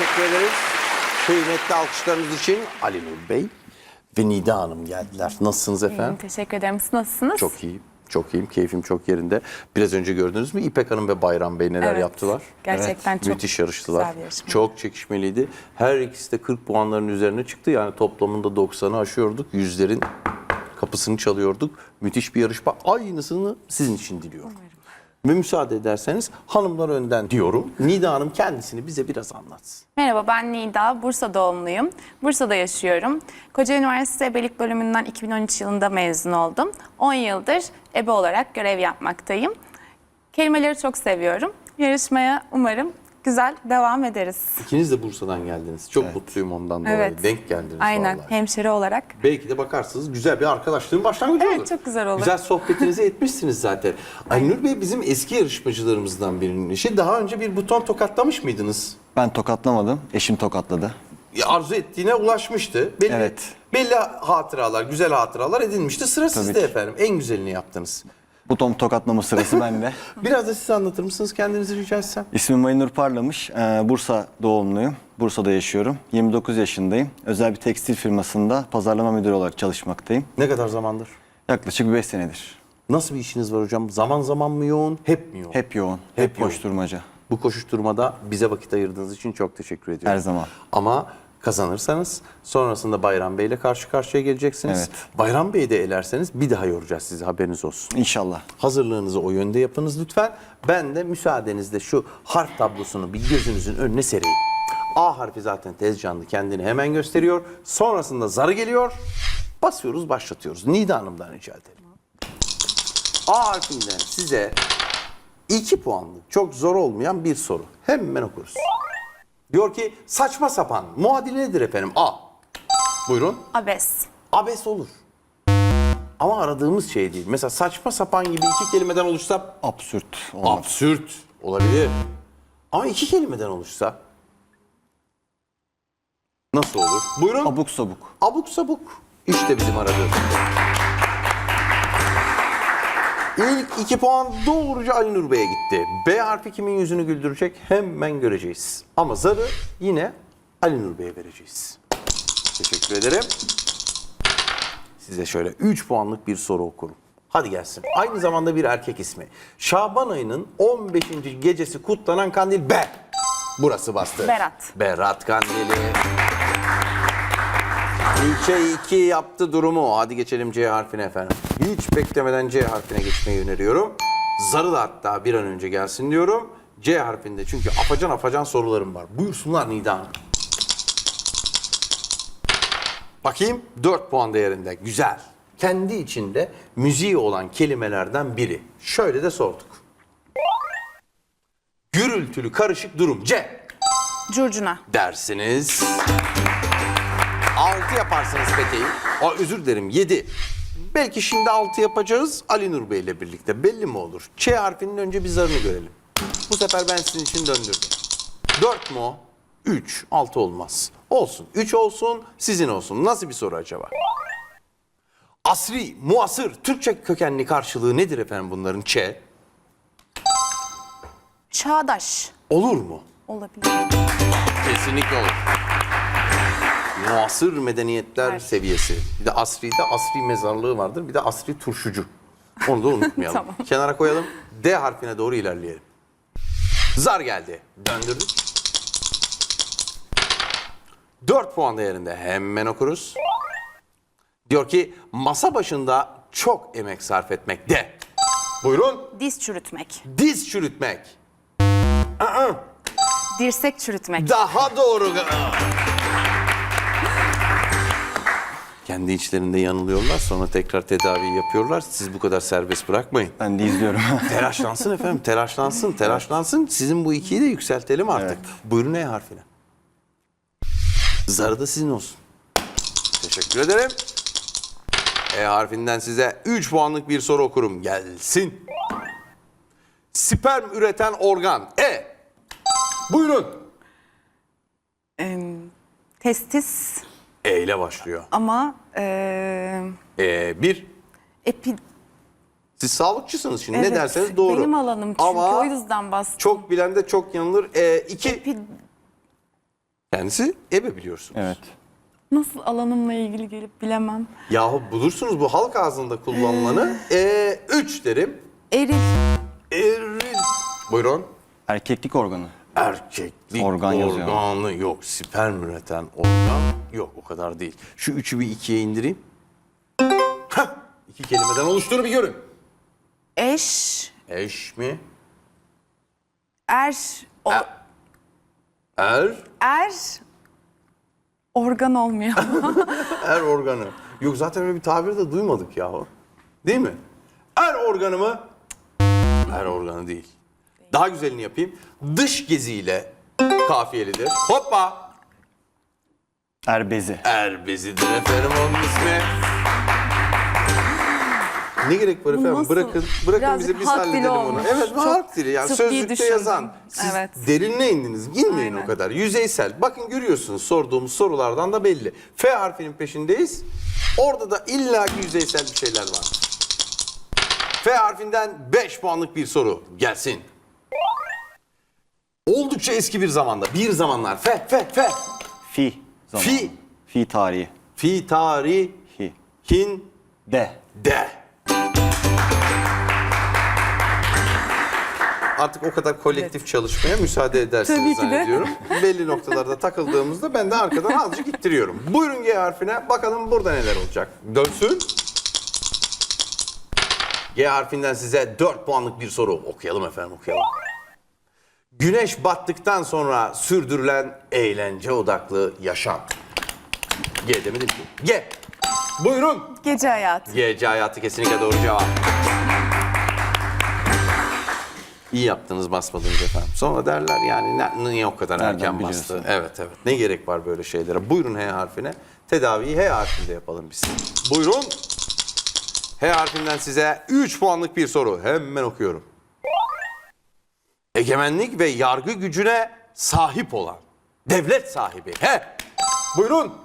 teşekkür ederiz. Kıymetli alkışlarınız için Ali Nur Bey ve Nida Hanım geldiler. Nasılsınız efendim? Teşekkür ederim. Siz nasılsınız? Çok iyiyim. Çok iyiyim. Keyfim çok yerinde. Biraz önce gördünüz mü İpek Hanım ve Bayram Bey neler Evet, yaptılar? gerçekten çok Müthiş yarıştılar. güzel bir yarışma. Çok çekişmeliydi. Her ikisi de 40 puanların üzerine çıktı. Yani toplamında 90'ı aşıyorduk. Yüzlerin kapısını çalıyorduk. Müthiş bir yarışma. Aynısını sizin için diliyorum. Ve müsaade ederseniz hanımlar önden diyorum. Nida Hanım kendisini bize biraz anlatsın. Merhaba ben Nida. Bursa doğumluyum. Bursa'da yaşıyorum. Kocaeli Üniversitesi Ebelik bölümünden 2013 yılında mezun oldum. 10 yıldır ebe olarak görev yapmaktayım. Kelimeleri çok seviyorum. Yarışmaya umarım güzel devam ederiz. İkiniz de Bursa'dan geldiniz. Çok mutluyum ondan dolayı. Evet. Denk geldiniz Aynen vallahi. hemşire olarak. Belki de bakarsınız güzel bir arkadaşlığın başlangıcı Evet, olur. çok güzel olur. Güzel sohbetinizi etmişsiniz zaten. Aynur Bey bizim eski yarışmacılarımızdan birinin eşi. Daha önce bir buton tokatlamış mıydınız? Ben tokatlamadım. Eşim tokatladı. Ya Arzu ettiğine ulaşmıştı. Belli, Evet. belli hatıralar, güzel hatıralar edinmişti. Sıra Tabii sizde ki. efendim. En güzelini yaptınız. Bu tom tokatlama sırası bende. Biraz da siz anlatır mısınız kendinizi rica etsem? İsmim Aynur Parlamış. Ee, Bursa doğumluyum. Bursa'da yaşıyorum. 29 yaşındayım. Özel bir tekstil firmasında pazarlama müdürü olarak çalışmaktayım. Ne kadar zamandır? Yaklaşık 5 senedir. Nasıl bir işiniz var hocam? Zaman zaman mı yoğun, hep mi yoğun? Hep yoğun. Hep Hep, yoğun. koşturmaca. Bu koşuşturmada bize vakit ayırdığınız için çok teşekkür ediyorum. Her zaman. Ama kazanırsanız sonrasında Bayram Bey ile karşı karşıya geleceksiniz. Evet. Bayram Bey'i de elerseniz bir daha yoracağız sizi haberiniz olsun. İnşallah. Hazırlığınızı o yönde yapınız lütfen. Ben de müsaadenizle şu harf tablosunu bir gözünüzün önüne sereyim. A harfi zaten tez canlı kendini hemen gösteriyor. Sonrasında zarı geliyor. Basıyoruz başlatıyoruz. Nida Hanım'dan rica edelim. A harfinden size 2 puanlık çok zor olmayan bir soru. Hemen okuruz. Diyor ki saçma sapan muadili nedir efendim? A. Buyurun. Abes. Abes olur. Ama aradığımız şey değil. Mesela saçma sapan gibi iki kelimeden oluşsa Absürt olmaz. absürt olabilir. Ama iki kelimeden oluşsa nasıl olur? Buyurun. Abuk sabuk. Abuk sabuk. İşte bizim aradığımız. İlk iki puan doğruca Ali Nur Bey'e gitti. B harfi kimin yüzünü güldürecek hemen göreceğiz. Ama zarı yine Ali Nur Bey'e vereceğiz. Teşekkür ederim. Size şöyle 3 puanlık bir soru okurum. Hadi gelsin. Aynı zamanda bir erkek ismi. Şaban ayının 15. gecesi kutlanan kandil B. Burası bastı. Berat. Berat Kandili. İlçe 2 yaptı durumu. Hadi geçelim C harfine efendim. Hiç beklemeden C harfine geçmeyi öneriyorum. Zarı da hatta bir an önce gelsin diyorum. C harfinde çünkü afacan afacan sorularım var. Buyursunlar Nida Hanım. Bakayım 4 puan değerinde. Güzel. Kendi içinde müziği olan kelimelerden biri. Şöyle de sorduk. Gürültülü karışık durum. C Curcuna. dersiniz. 6 yaparsınız peteği. Aa, özür dilerim 7. Belki şimdi 6 yapacağız Ali Nur Bey ile birlikte. Belli mi olur? Ç harfinin önce bir zarını görelim. Bu sefer ben sizin için döndürdüm. 4 mu? 3. 6 olmaz. Olsun. 3 olsun, sizin olsun. Nasıl bir soru acaba? Asri, muasır, Türkçe kökenli karşılığı nedir efendim bunların? Ç. Çağdaş. Olur mu? Olabilir. Kesinlikle olur. Muasır medeniyetler Evet. seviyesi. Bir de asri'de asri mezarlığı vardır. Bir de asri turşucu. Onu da unutmayalım. Tamam. Kenara koyalım. D harfine doğru ilerleyelim. Zar geldi. Döndürdük. 4 puan değerinde hemen okuruz. Diyor ki masa başında çok emek sarf etmek de. Buyurun. Diz çürütmek. Diz çürütmek. Dirsek çürütmek. Daha doğru. Kendi içlerinde yanılıyorlar sonra tekrar tedavi yapıyorlar. Siz bu kadar serbest bırakmayın. Ben de izliyorum. Telaşlansın efendim, telaşlansın, telaşlansın. Sizin bu ikiyi de yükseltelim artık. Buyurun E harfine. Zarı da sizin olsun. Teşekkür ederim. E harfinden size 3 puanlık bir soru okurum. Gelsin. Sperm üreten organ. E. Buyurun. Em, testis E ile başlıyor. ama e, E, bir. epi, Siz sağlıkçısınız şimdi ne Evet, derseniz doğru. Benim alanım çünkü Ama o yüzden bastım. çok bilen de çok yanılır. E, iki. Epi, Kendisi ebe biliyorsun. Evet. Nasıl alanımla ilgili gelip bilemem. Yahu bulursunuz bu halk ağzında kullanılanı. Ee, üç derim. Eril. Eril. Buyurun. Erkeklik organı. Erkeklik Organ yazıyor. organı yok. Sperm üreten organ yok. O kadar değil. Şu üçü bir ikiye indireyim. Hah, iki kelimeden oluştuğunu bir görün. Eş. Eş mi? Er. O, Er. er. Organ olmuyor. Er organı. Yok zaten öyle bir tabir de duymadık yahu. Değil mi? Er organı mı? Er organı değil. Daha güzelini yapayım. Dış geziyle kafiyelidir. Hoppa! Erbezi. Er bezidir efendim onun ismi. Ne gerek var efendim? nasıl? Bırakın, bırakın Birazcık bize biz halk dili halledelim onu. olmuş. Evet, bu Çok halk dili. Yani tıbbi sözlükte düşündüm. yazan. Siz Evet. derinine indiniz. Girmeyin Aynen. o kadar. Yüzeysel. Bakın görüyorsunuz sorduğumuz sorulardan da belli. F harfinin peşindeyiz. Orada da illaki yüzeysel bir şeyler var. F harfinden 5 puanlık bir soru gelsin. Oldukça eski bir zamanda. Bir zamanlar. F, F, F. Fi. Zamanı. Fi. Fi tarihi. Fi tarihin Hi. De. de. Artık o kadar kolektif çalışmaya müsaade edersiniz Tabii ki de. zannediyorum. Belli noktalarda takıldığımızda ben de arkadan azıcık ittiriyorum. Buyurun G harfine bakalım burada neler olacak. Dönsün. G harfinden size 4 puanlık bir soru. Okuyalım efendim okuyalım. Güneş battıktan sonra sürdürülen eğlence odaklı yaşam. G demedim ki. G. Buyurun. Gece hayatı. Gece hayatı kesinlikle doğru cevap. İyi yaptınız basmadınız efendim. Sonra derler yani ne, niye o kadar Nereden erken bastı? biliyorsun? Evet evet. Ne gerek var böyle şeylere? Buyurun H harfine. Tedaviyi H harfinde yapalım biz. Buyurun. H harfinden size 3 puanlık bir soru. Hemen okuyorum. Egemenlik ve yargı gücüne sahip olan devlet sahibi. He. Buyurun.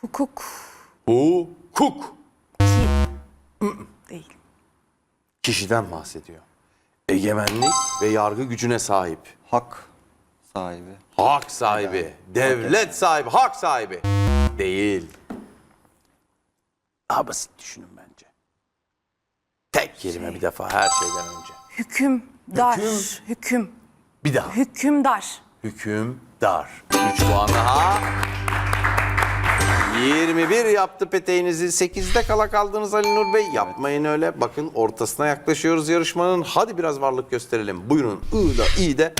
Hukuk. Hukuk. Değil. kişiden bahsediyor. Egemenlik ve yargı gücüne sahip. Hak sahibi. Hak sahibi, devlet sahibi, hak sahibi. Değil. Daha basit düşünün bence. Tek kelime bir defa her şeyden önce. Hüküm. Dar. Hüküm. Hüküm. Bir daha. Hükümdar. Hüküm dar. 3 puan daha. 21 yaptı peteğinizi. 8'de kala kaldınız Ali Nur Bey. Yapmayın öyle. Bakın ortasına yaklaşıyoruz yarışmanın. Hadi biraz varlık gösterelim. Buyurun. I da İ de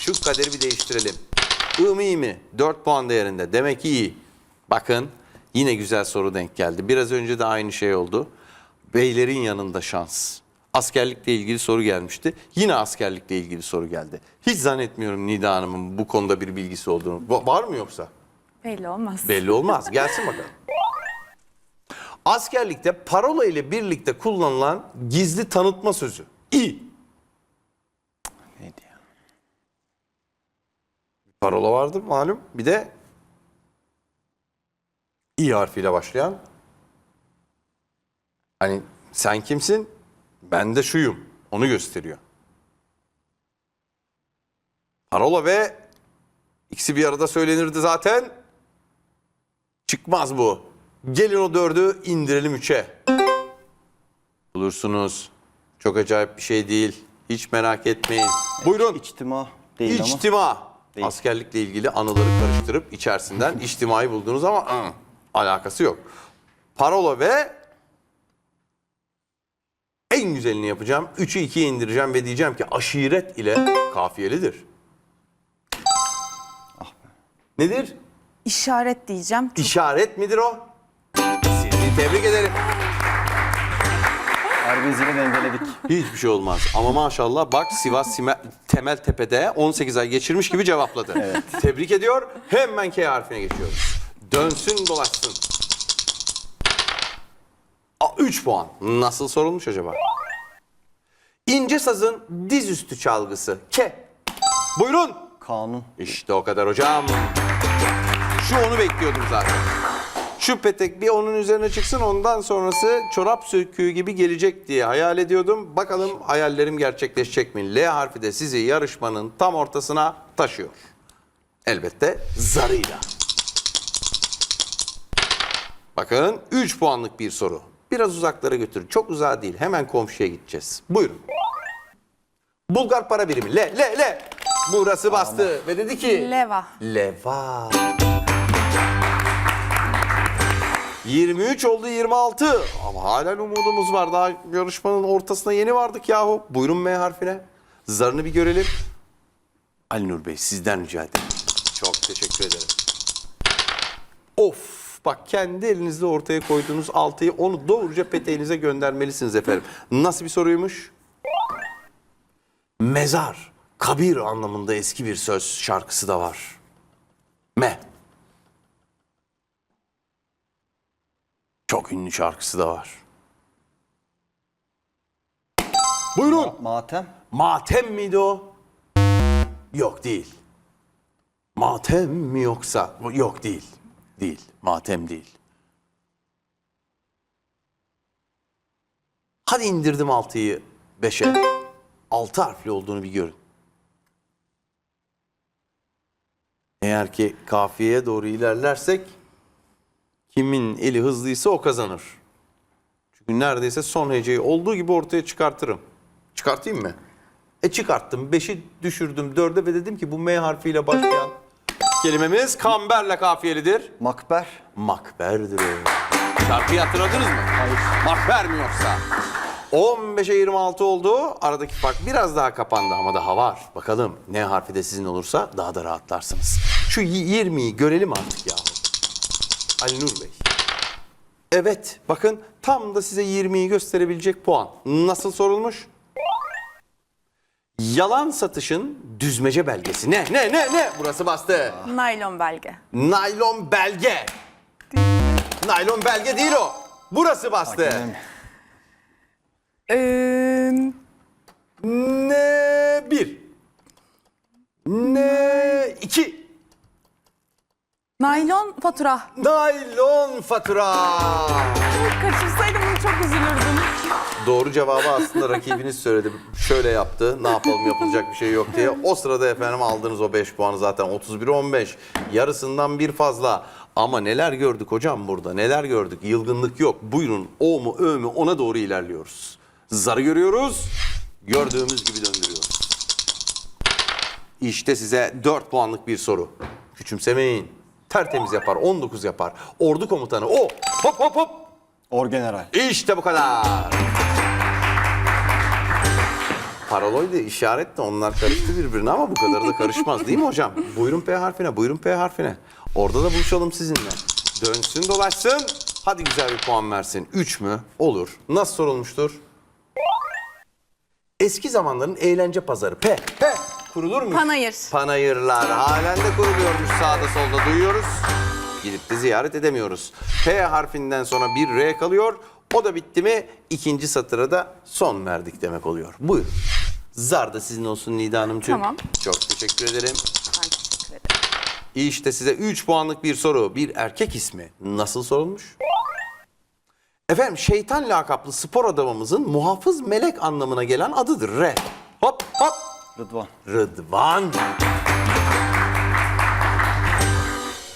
şu kaderi bir değiştirelim. I mı İ mi? 4 puan değerinde. Demek ki iyi. Bakın yine güzel soru denk geldi. Biraz önce de aynı şey oldu. Beylerin yanında şans. Askerlikle ilgili soru gelmişti. Yine askerlikle ilgili soru geldi. Hiç zannetmiyorum Nida Hanım'ın bu konuda bir bilgisi olduğunu. Va- var mı yoksa? Belli olmaz. Belli olmaz. Gelsin bakalım. Askerlikte parola ile birlikte kullanılan gizli tanıtma sözü. İ. Neydi ya? Parola vardı malum. Bir de İ harfiyle başlayan. Hani sen kimsin? Ben de şuyum. Onu gösteriyor. Parola ve ikisi bir arada söylenirdi zaten. Çıkmaz bu. Gelin o dördü indirelim üçe. Bulursunuz. Çok acayip bir şey değil. Hiç merak etmeyin. Buyurun. İçtima değil ama. İçtima. Değil. Askerlikle ilgili anıları karıştırıp içerisinden içtimayı buldunuz ama ı, alakası yok. Parola ve en güzelini yapacağım. Üçü ikiye indireceğim ve diyeceğim ki aşiret ile kafiyelidir. Nedir? İşaret diyeceğim. İşaret midir o? Sizi tebrik ederim. Erbezi'yle dengeledik. Hiçbir şey olmaz. Ama maşallah bak Sivas Sime- Temel Tepe'de 18 ay geçirmiş gibi cevapladı. Tebrik ediyor. Hemen K harfine geçiyoruz. Dönsün dolaşsın. 3 puan. Nasıl sorulmuş acaba? İnce sazın dizüstü çalgısı. K. Buyurun. Kanun. İşte o kadar hocam. Şu onu bekliyordum zaten. Şu petek bir onun üzerine çıksın ondan sonrası çorap söküğü gibi gelecek diye hayal ediyordum. Bakalım hayallerim gerçekleşecek mi? L harfi de sizi yarışmanın tam ortasına taşıyor. Elbette zarıyla. Bakın 3 puanlık bir soru. Biraz uzaklara götür. Çok uzağa değil. Hemen komşuya gideceğiz. Buyurun. Bulgar para birimi. Le, le, le. Burası bastı ve dedi ki... Leva. Leva. 23 oldu 26. Ama halen umudumuz var. Daha yarışmanın ortasına yeni vardık yahu. Buyurun M harfine. Zarını bir görelim. Ali Nur Bey sizden rica ederim. Çok teşekkür ederim. Of bak kendi elinizle ortaya koyduğunuz altıyı onu doğruca peteğinize göndermelisiniz efendim. Nasıl bir soruymuş? Mezar, kabir anlamında eski bir söz şarkısı da var. Me. Çok ünlü şarkısı da var. Buyurun. Matem. Matem miydi o? Yok değil. Matem mi yoksa? Yok değil. Değil. Matem değil. Hadi indirdim altıyı beşe. Altı harfli olduğunu bir görün. Eğer ki kafiyeye doğru ilerlersek kimin eli hızlıysa o kazanır. Çünkü neredeyse son heceyi olduğu gibi ortaya çıkartırım. Çıkartayım mı? E çıkarttım. Beşi düşürdüm dörde ve dedim ki bu M harfiyle başlayan kelimemiz kamberle kafiyelidir. Makber. Makberdir o. Şarkıyı hatırladınız mı? Hayır. Makber mi yoksa? 15'e 26 oldu. Aradaki fark biraz daha kapandı ama daha var. Bakalım ne harfi de sizin olursa daha da rahatlarsınız. Şu y- 20'yi görelim artık yahu. Ali Nur Bey. Evet bakın tam da size 20'yi gösterebilecek puan. Nasıl sorulmuş? Yalan satışın düzmece belgesi. Ne ne ne ne? Burası bastı. Naylon belge. Naylon belge. Naylon belge değil o. Burası bastı. Ee, Ne bir. Ne iki. naylon fatura. Naylon fatura. Kaçırsaydım bunu çok üzülürdüm. Doğru cevabı aslında rakibiniz söyledi. Şöyle yaptı. Ne yapalım yapılacak bir şey yok diye. O sırada efendim aldınız o 5 puanı zaten 31 15. Yarısından bir fazla. Ama neler gördük hocam burada? Neler gördük? Yılgınlık yok. Buyurun o mu ö mü ona doğru ilerliyoruz. Zarı görüyoruz. Gördüğümüz gibi döndürüyoruz. İşte size 4 puanlık bir soru. Küçümsemeyin. Tertemiz yapar, 19 yapar. Ordu komutanı o. Hop hop hop. Orgeneral. İşte bu kadar. Paraloy da işaret de onlar karıştı birbirine ama bu kadar da karışmaz değil mi hocam? Buyurun P harfine, buyurun P harfine. Orada da buluşalım sizinle. Dönsün dolaşsın. Hadi güzel bir puan versin. 3 mü? Olur. Nasıl sorulmuştur? Eski zamanların eğlence pazarı. P. P. Kurulur mu? Panayır. Panayırlar halen de kuruluyormuş sağda solda duyuyoruz. Gidip de ziyaret edemiyoruz. P harfinden sonra bir R kalıyor. O da bitti mi ikinci satıra da son verdik demek oluyor. Buyurun. Zar da sizin olsun Nida Hanımcığım. Tamam. Çok teşekkür ederim. Ay, teşekkür ederim. İşte size 3 puanlık bir soru. Bir erkek ismi. Nasıl sorulmuş? Efendim şeytan lakaplı spor adamımızın muhafız melek anlamına gelen adıdır. R. Hop hop. Rıdvan. Rıdvan.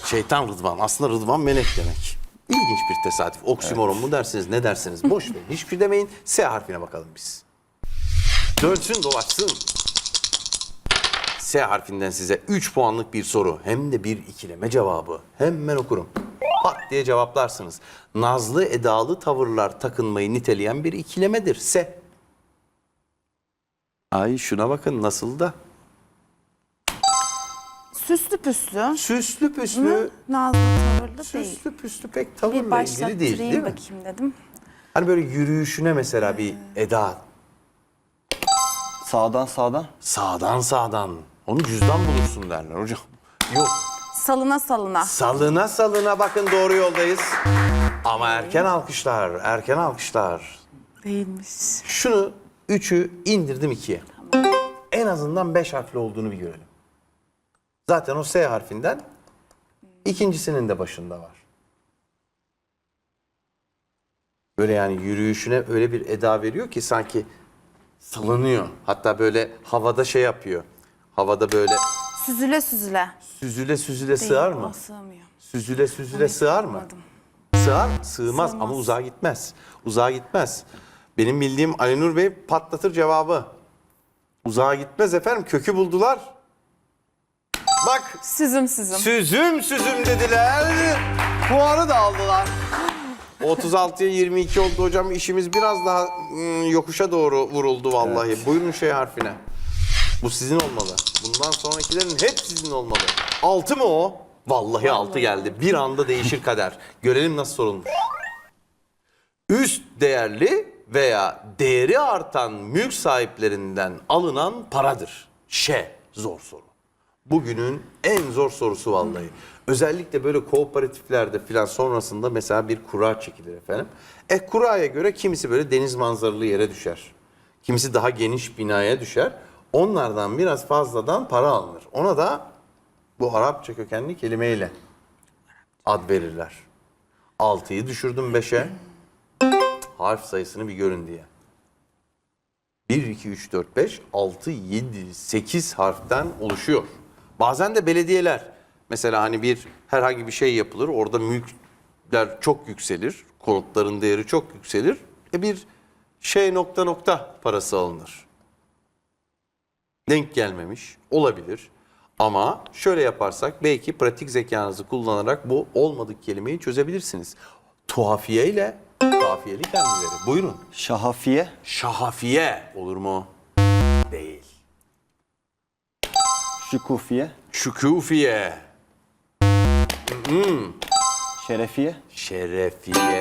Şeytan Rıdvan. Aslında Rıdvan melek demek. İlginç bir tesadüf. Oksimoron mu dersiniz ne dersiniz? Boş verin. Hiçbir şey demeyin. S harfine bakalım biz. Dönsün dolaşsın. S harfinden size 3 puanlık bir soru. Hem de bir ikileme cevabı. Hemen okurum. Pat diye cevaplarsınız. Nazlı edalı tavırlar takınmayı niteleyen bir ikilemedir. S. Ay şuna bakın nasıl da. Süslü püslü. Süslü püslü. Nazlı tavırlı değil. Süslü püslü pek Bir tavırla ilgili başlattırayım değil değil mi? bakayım dedim. Hani böyle yürüyüşüne mesela bir eda. Sağdan sağdan. Sağdan sağdan. Onu cüzdan bulursun derler hocam. Yok. Salına salına. Salına salına bakın doğru yoldayız. Ama erken alkışlar, erken alkışlar. Değilmiş. Şunu üçü indirdim ikiye. En azından beş harfli olduğunu bir görelim. Zaten o S harfinden ikincisinin de başında var. Böyle yani yürüyüşüne öyle bir eda veriyor ki sanki salınıyor. Hatta böyle havada şey yapıyor. Havada böyle Süzüle süzüle. Süzüle süzüle sığar mı? Sığmıyor. Süzüle süzüle sığar mı? Sığar, sığmaz, ama uzağa gitmez. Uzağa gitmez. Benim bildiğim Aynur Bey patlatır cevabı. Uzağa gitmez efendim. Kökü buldular. Bak Süzüm süzüm. süzüm süzüm dediler. Puanı da aldılar. 36'ya 22 oldu hocam. İşimiz biraz daha ım, yokuşa doğru vuruldu vallahi. Buyurun şey harfine. Bu sizin olmalı. Bundan sonrakilerin hep sizin olmalı. 6 mı o? Vallahi 6 geldi. Bir anda değişir kader. Görelim nasıl sorulmuş. Üst değerli veya değeri artan mülk sahiplerinden alınan paradır. Ş. Zor soru. Bugünün en zor sorusu vallahi. Özellikle böyle kooperatiflerde filan sonrasında mesela bir kura çekilir efendim. E kuraya göre kimisi böyle deniz manzaralı yere düşer. Kimisi daha geniş binaya düşer. Onlardan biraz fazladan para alınır. Ona da bu Arapça kökenli kelimeyle ad verirler. 6'yı düşürdüm 5'e. Harf sayısını bir görün diye. 1, 2, 3, 4, 5, 6, 7, 8 harften oluşuyor. Bazen de belediyeler mesela hani bir herhangi bir şey yapılır orada mülkler çok yükselir. Konutların değeri çok yükselir. E bir şey nokta nokta parası alınır. Denk gelmemiş olabilir. Ama şöyle yaparsak belki pratik zekanızı kullanarak bu olmadık kelimeyi çözebilirsiniz. Tuhafiye ile kafiyeli kendileri. Buyurun. Şahafiye, Şahafiye olur mu? Değil. Şükufiye, Şükufiye. şerefiye, Şerefiye.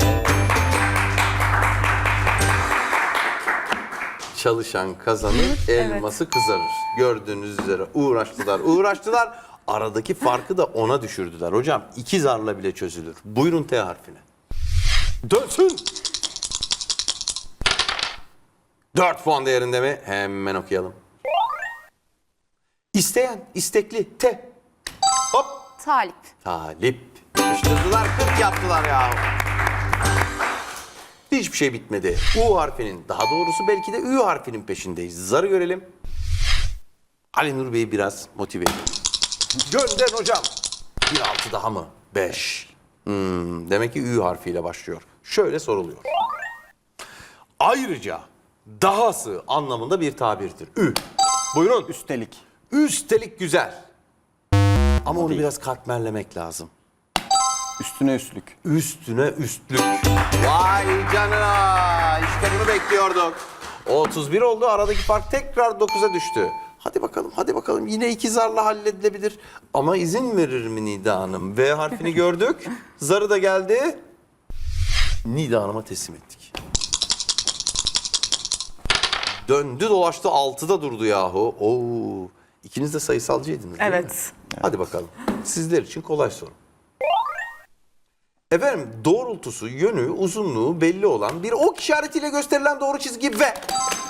Çalışan kazanır, elması kızarır. Gördüğünüz üzere uğraştılar, uğraştılar. Aradaki farkı da ona düşürdüler. Hocam iki zarla bile çözülür. Buyurun T harfine. Dönsün. 4 puan değerinde mi? Hemen okuyalım. İsteyen, istekli, T. Hop. Talip. Talip. Yapıştırdılar 40 yaptılar ya. Hiçbir şey bitmedi. U harfinin daha doğrusu belki de Ü harfinin peşindeyiz. Zarı görelim. Ali Nur Bey'i biraz motive edelim. Gönder hocam. Bir altı daha mı? Beş. Hmm, demek ki Ü harfiyle başlıyor. Şöyle soruluyor. Ayrıca dahası anlamında bir tabirdir. Ü. Buyurun. üstelik, Üstelik güzel. Ama onu değil. biraz katmerlemek lazım. üstüne üstlük, Üstüne üstlük. Vay canına. İşte bunu bekliyorduk. 31 oldu. Aradaki fark tekrar 9'a düştü. Hadi bakalım, hadi bakalım. Yine iki zarla halledilebilir. Ama izin verir mi Nida Hanım? V harfini gördük. Zarı da geldi. Nida Hanım'a teslim ettik. Döndü dolaştı 6'da durdu yahu. Oo. İkiniz de sayısalcıydınız değil mi? Evet. Hadi bakalım. Sizler için kolay soru. Efendim doğrultusu, yönü, uzunluğu belli olan bir ok işaretiyle gösterilen doğru çizgi ve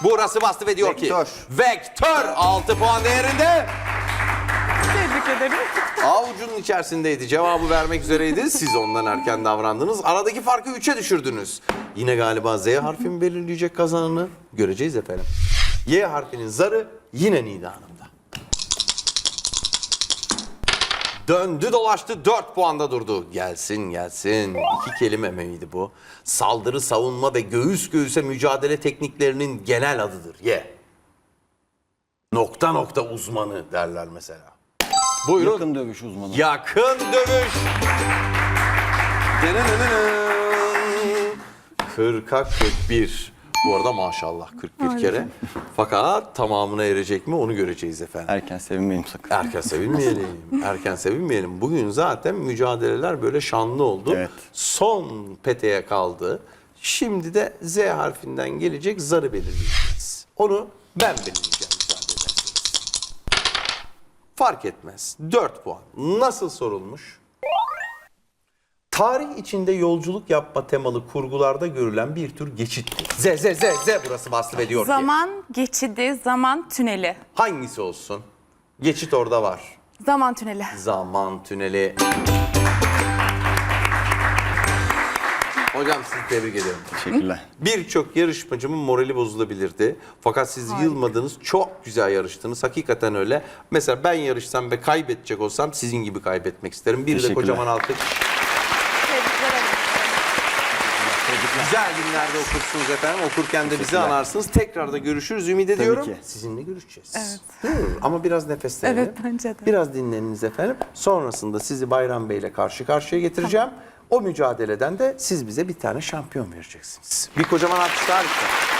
burası bastı ve diyor Vektör. ki vektör 6 puan değerinde Tebrik ederim. avucunun içerisindeydi. Cevabı vermek üzereydi. Siz ondan erken davrandınız. Aradaki farkı 3'e düşürdünüz. Yine galiba Z harfi mi belirleyecek kazananı? Göreceğiz efendim. Y harfinin zarı yine Nida Hanım'da. Döndü dolaştı 4 puanda durdu. Gelsin gelsin. İki kelime miydi bu? Saldırı, savunma ve göğüs göğüse mücadele tekniklerinin genel adıdır. Ye. Nokta nokta uzmanı derler mesela. Buyurun. yakın dövüş uzmanı. Yakın dövüş. Dınınınının. 40'a 41. Bu arada maşallah 41 kere. Fakat tamamına erecek mi onu göreceğiz efendim. Erken sevinmeyin sakın. Erken sevinmeyelim. Erken sevinmeyelim. Bugün zaten mücadeleler böyle şanlı oldu. Evet. Son peteğe kaldı. Şimdi de Z harfinden gelecek zarı belirleyeceğiz. Onu ben belirleyeceğim müsaade ederseniz. Fark etmez. 4 puan. Nasıl sorulmuş? Tarih içinde yolculuk yapma temalı kurgularda görülen bir tür geçittir. Z, Z, Z, Z burası bastı ve diyor ki. Zaman geçidi, zaman tüneli. Hangisi olsun? Geçit orada var. Zaman tüneli. Zaman tüneli. Hocam sizi tebrik ederim. Teşekkürler. Birçok yarışmacımın morali bozulabilirdi. Fakat siz yılmadınız. Çok güzel yarıştınız. Hakikaten öyle. Mesela ben yarışsam ve kaybedecek olsam sizin gibi kaybetmek isterim. Bir de Teşekkürler. kocaman alkış. Tebrikler ederim. Güzel günlerde okursunuz efendim. Okurken de bizi anarsınız. Tekrar da görüşürüz ümit ediyorum. ki. Sizinle görüşeceğiz. Evet. Ama biraz nefeslenin. Evet, bence de. Biraz dinleniniz efendim. Sonrasında sizi Bayram Bey ile karşı karşıya getireceğim. O mücadeleden de siz bize bir tane şampiyon vereceksiniz. Bir kocaman alkış daha lütfen.